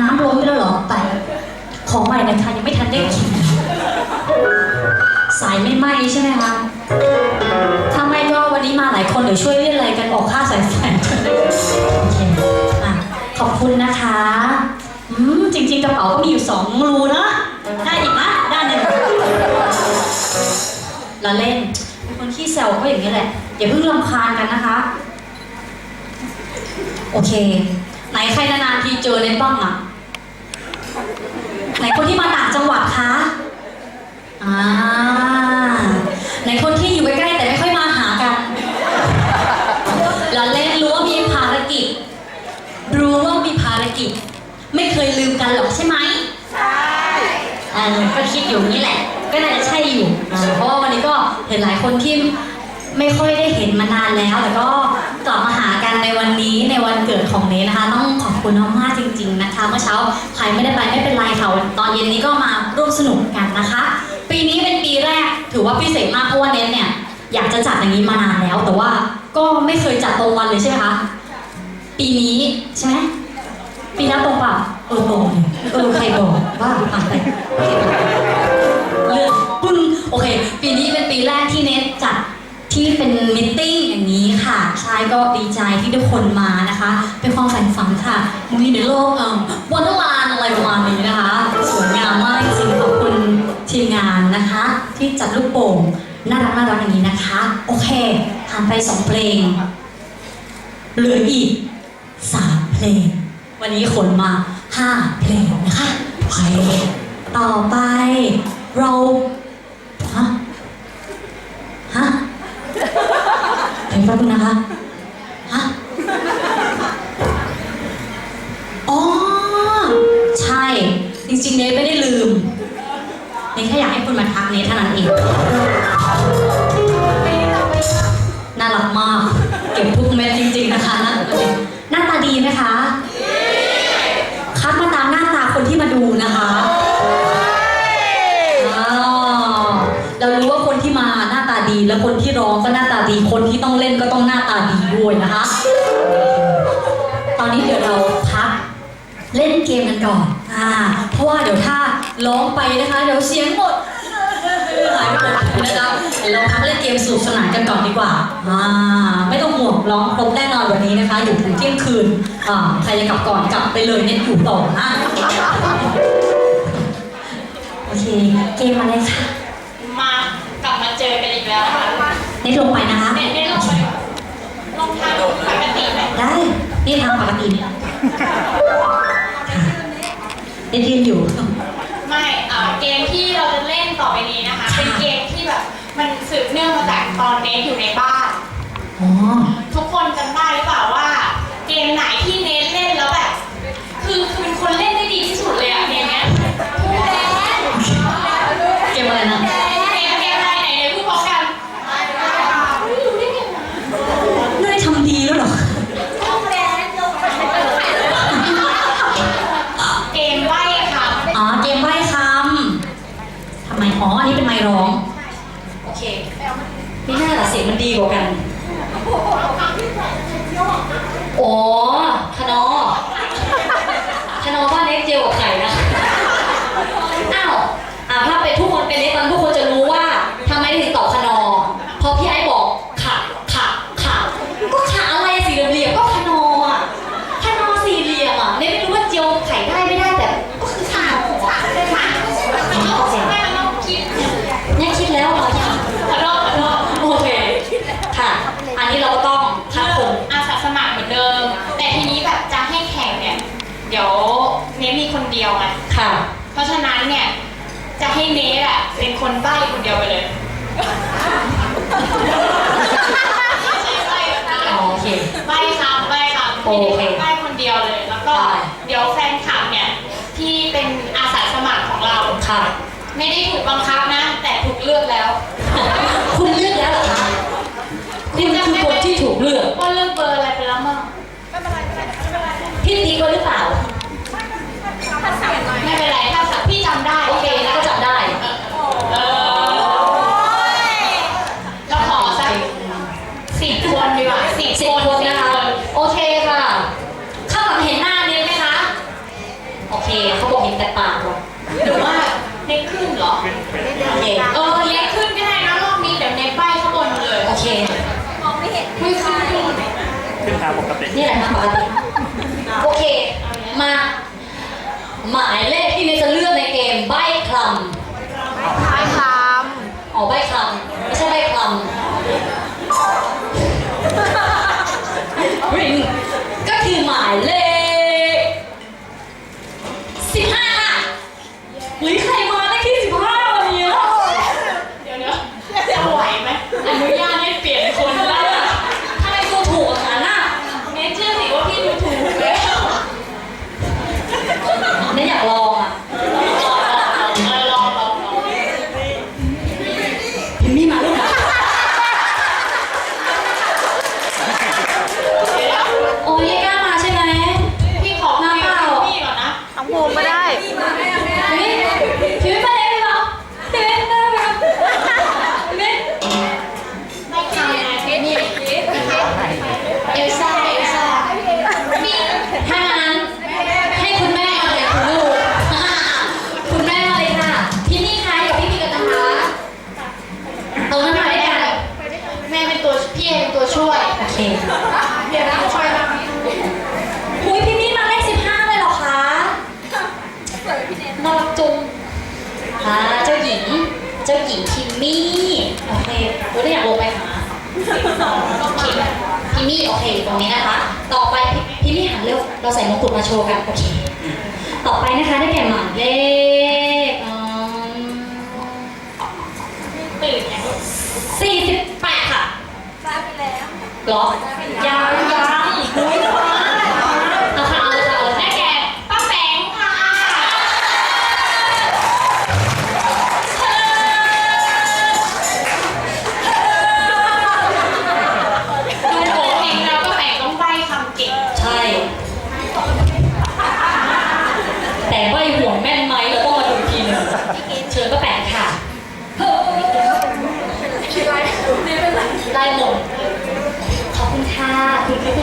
น้ำล้นไปแล้วเหรอแต่ของใหม่นะคะยังไม่ทันได้กินสายไม่ไหมใช่ไหมคะถ้าไม่ก็วันนี้มาหลายคนเดี๋ยวช่วยเรียกอะไรกันออกค่าสายไฟโอเคอะขอบคุณนะคะอืมจริง ๆ กระเป๋าก็มีอยู่สองรูนะได้อีกนะด้านหนึ่งเราเล่นเป็นคนขี้แซวก็อย่างนี้แหละ อย่าเพิ่งรำคาญกันนะคะ โอเค ไหนใครนานๆทีเจอเล่นบ้างอะไหนคนที่มาต่างจังหวัดคะอ่าไหนคนที่อยู่ใกล้ๆแต่ไม่ค่อยมาหากันเราเล่นรู้ว่ามีภารกิจ รู้ว่ามีภารกิจ ไม่เคยลืมกันหรอกใช่ไหมใช่เออก็คิดอยู่นี่แหละ ก็น่าจะใช่อยู่เออเพราะว่าวันนี้ก็เห็นหลายคนที่ไม่ค่อยได้เห็นมานานแล้วแต่ก็ กลับมาหากันในวันนี้ในวันเกิดของเนสนะคะ ต้องขอบคุณมากๆจริง ๆนะคะ เมื่อเช้าใครไม่ได้ไปไม่เป็นไรค่ะตอนเย็นนี้ก็มาร่วมสนุกกันนะคะ ปีนี้เป็นปีแรกถือว่าพิเศษมากเพราะว่าเนสเนี่ยอยากจะจัดอย่างนี้มานานแล้ว แต่ว่าก็ไม่เคยจัดตรงวันเลยใช่ไหมคะปีนี้ใช่ไหมปีหน้าตรงเปล่าเออตรงเลยเออใครบอกว่าผ่านไปเลือกปึ้งโอเค ปีนี้เป็นปีแรกที่เนส ที่เป็นมิทติ้งอย่างนี้ค่ะใช่ก็ดีใจที่ทุกคนมานะคะ เป็นความใฝ่ฝันค่ะมีในโลกเอ่อวันวานอะไรประมาณนี้นะคะ สวยงามมากจริงขอบคุณทีมงานนะคะ ที่จัดลูกโป่งน่ารักน่ารักอย่างนี้นะคะ โอเคผ่านไปสองเพลงเหลืออีกสามเพลง วันนี้ขนมาห้าเพลงนะคะโอเคต่อไปเราฮะฮะเดี๋ยวแป๊บนึงนะคะ ฮะ อ๋อ ใช่ จริงๆเนยไม่ได้ลืม เนยแค่อยากให้คุณมาทักเนยเท่านั้นเอง น่ารักมาก เก็บทุกเม็ดจริง ๆ นะคะ หน้าตาดีคนที่ต้องเล่นก็ต้องหน้าตาดีด้วยนะคะ ตอนนี้เดี๋ยวเราพักเล่นเกมกันก่อนอ่าเพราะว่าเดี๋ยวถ้าร้องไปนะคะ เดี๋ยวเสียงหมดหายไปหมดนะคะเดี๋ยวเราพักเล่นเกมสนุกสนานกันก่อนดีกว่าอ่าไม่ต้องห่วงร้องครบแน่นอนวันนี้นะคะอยู่ถึงเที่ยงคืนอ่าใครจะกลับก่อนกลับไปเลยเน็ตอยู่ต่อนะโอเคเกมอะไรคะ มากลับมาเจอกันอีกแล้วค่ะ เน็ตลงไปนะคะเน้นเน้นลงไปลงทางปกติไหมได้นี่ทางปกติค่ะเน็ตยืนอยู่ ไม่อ่าเกมที่เราจะเล่นต่อไปนี้นะคะ เป็นเกมที่แบบมันสืบเนื่องมาจากตอนเนสอยู่ในบ้าน อ๋อ ทุกคนจำได้หรือเปล่าว่า เกมไหนที่เนสเล่นแล้วแบบ คือคือเป็นคนเล่นได้ นนี้เป็นไมค์ร้อง โอเคพี่น่าละเสียงมันดีกว่ากันอ๋อคนอคนอบ้านเน็กเจียวกับไข่ ค่ะ ไม่ได้ถูกบังคับ อใบคำไม่ใช่ใบคำวิ่งก็คือหมายเลข 48 ค่ะ ได้ไปแล้วหรอยังยัง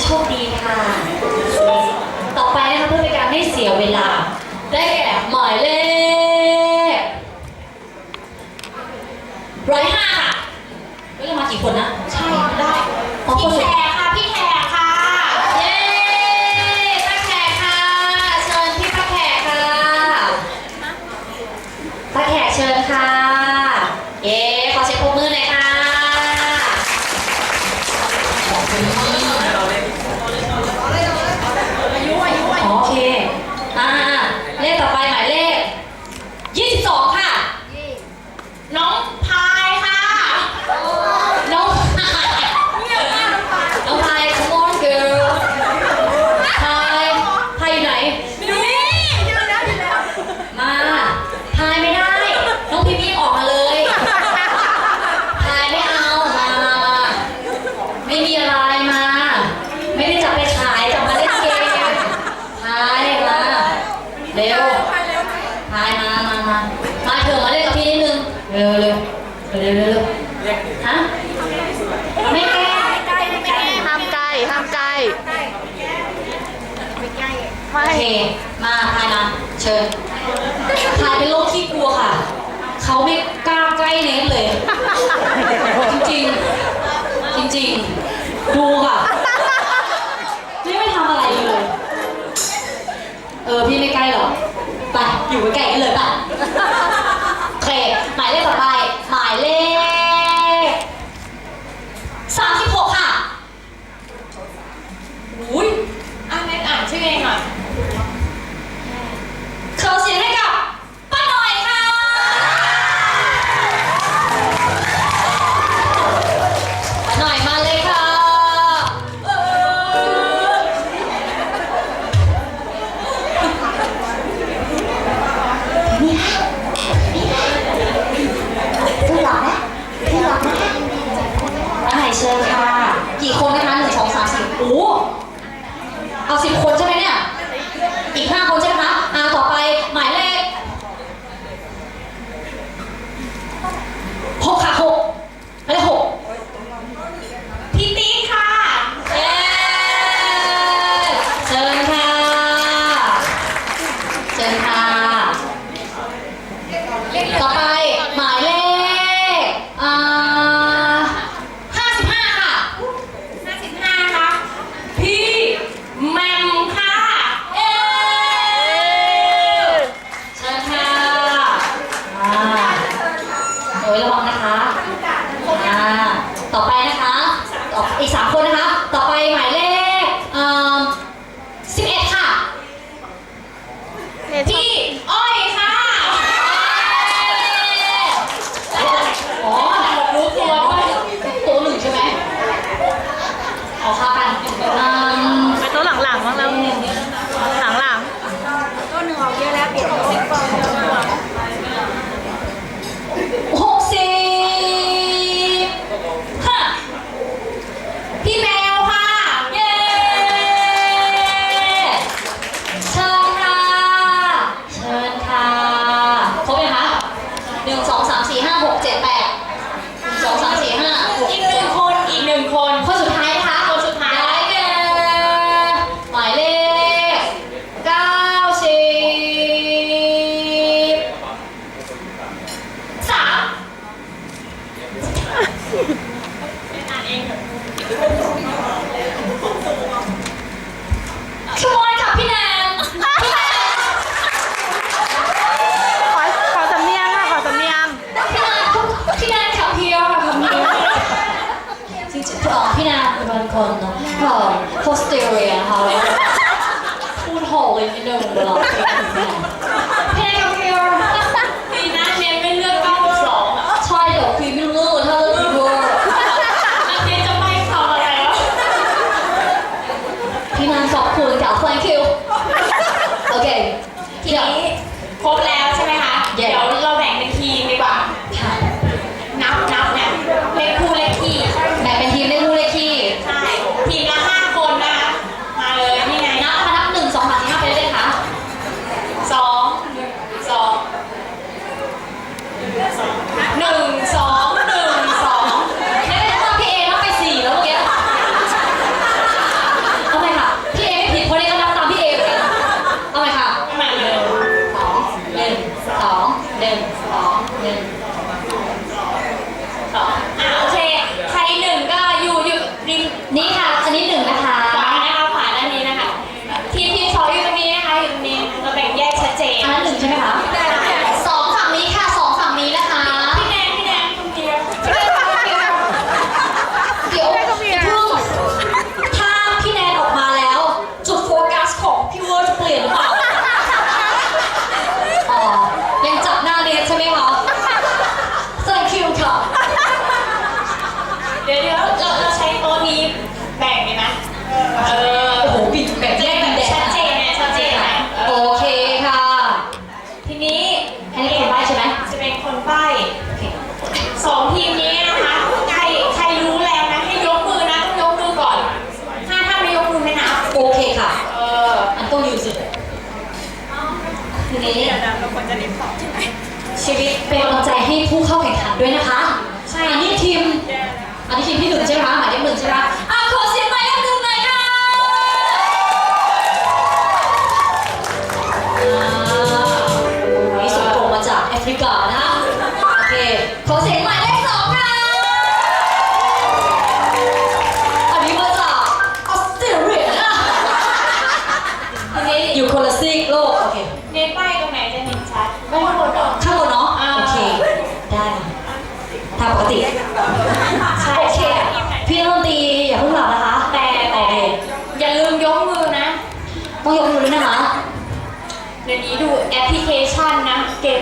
คดีค่ะ ต่อไปนะคะเพื่อเป็นการไม่เสียเวลา ได้แก่หมายเลขร้อยห้าค่ะเฮ้ยรามากี่คนนะ ใช่ ได้ขอคนสุดท้ เชิญพายเป็นโรคที่กลัวค่ะ เขาไม่กล้าใกล้เนสเลย จริงๆ จริงดูค่ะ ไม่ไม่ทำอะไรเลย เออ พี่ไม่ใกล้หรอไป อยู่ใกล้ๆกันเลยป่ะ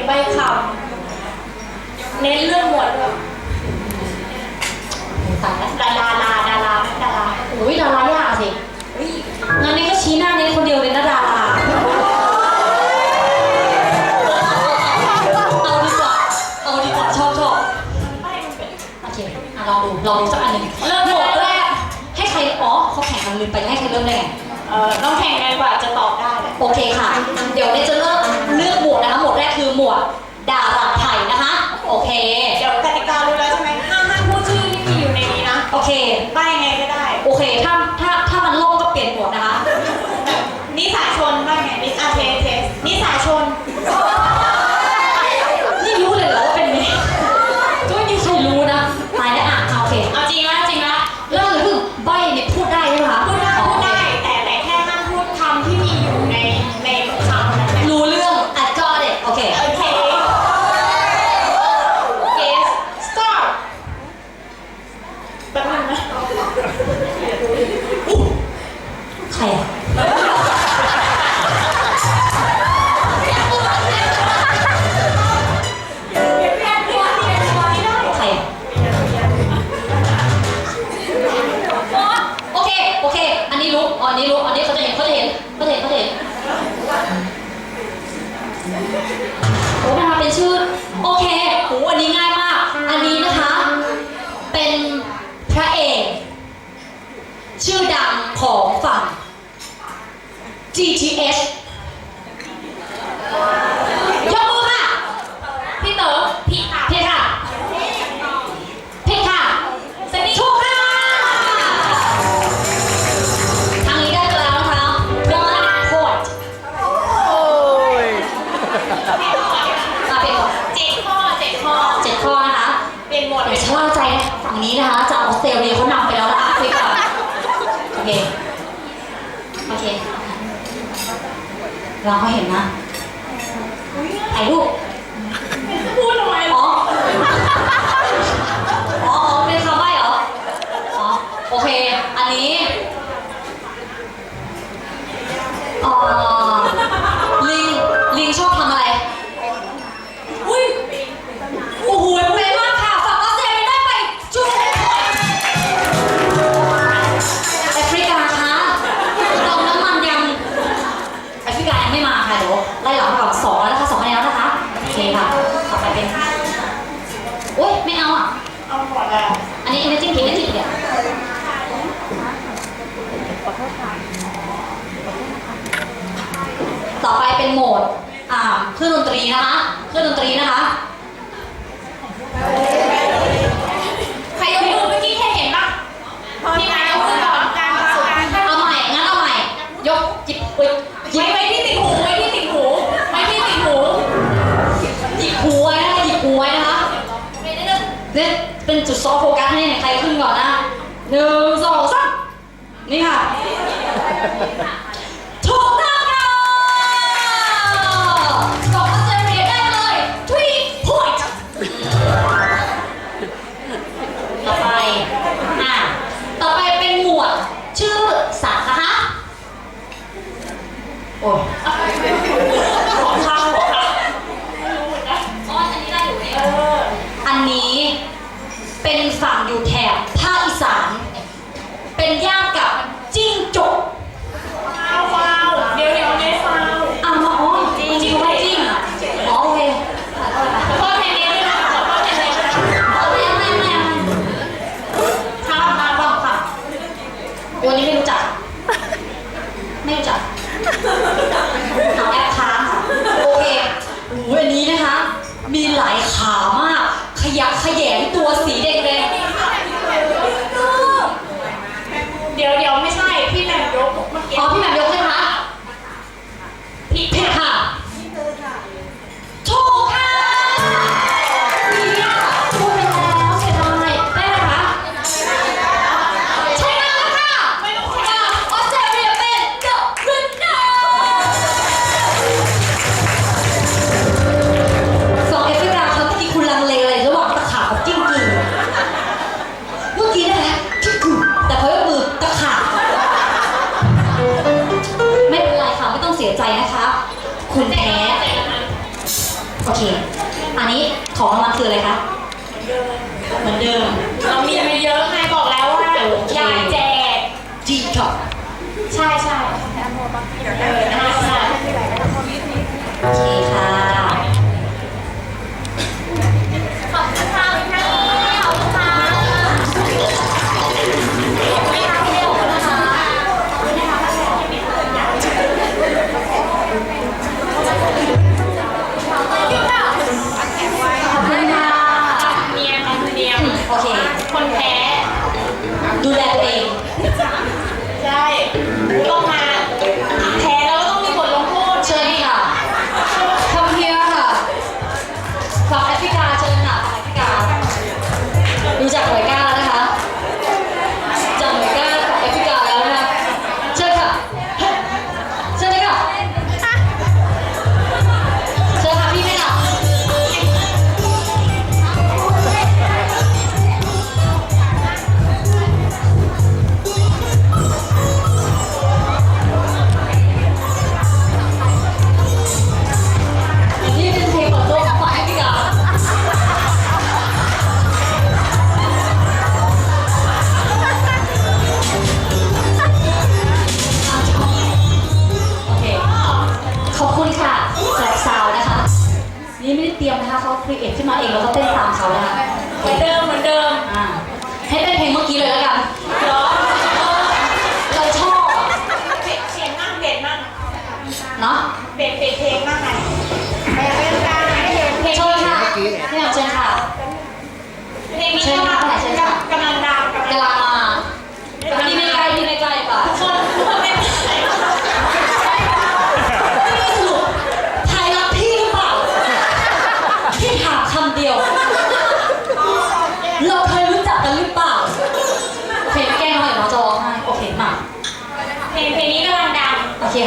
ใบคำเน้นเรื่องหมวดด้ยตายแดาราดาราดาราดาราอุ้ยดารายากสิงานนี้ก็ชี้หน้าเน้นคนเดียวเป็นดาราเอาดีกว่าเอาดีกว่าชอบชอบโอเคลองดูลองดูสักอันหนึ่งเริ่มหมดแรกให้ใครอ๋อเขาแข่งกันลืมไปให้ใครเริ่มได้เอ่อต้องแข่งกันกว่าจะตอบได้โอเคค่ะ เดี๋ยวเนยจะเริ่ม คือหมวดดาราไทยนะคะ โอเค เดี๋ยวกติการู้แล้วใช่ไหมห้ามห้ามพูดชื่อที่มีอยู่ในนี้นะ โอเค ไปยังไงก็ได้ โอเค ถ้าถ้า เนี่ยเป็นจุดซอโฟกัสให้ใครขึ้นก่อนนะหนึ่งสองสามนี่ค่ะถูกต้องค่ะบอกว่าเซเรียได้เลยทวีพอยต์ต่อไปอะต่อไปเป็นหมวดชื่อสัตว์นะคะโอ้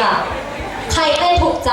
ค่ะ ใครเต้นถูกใจ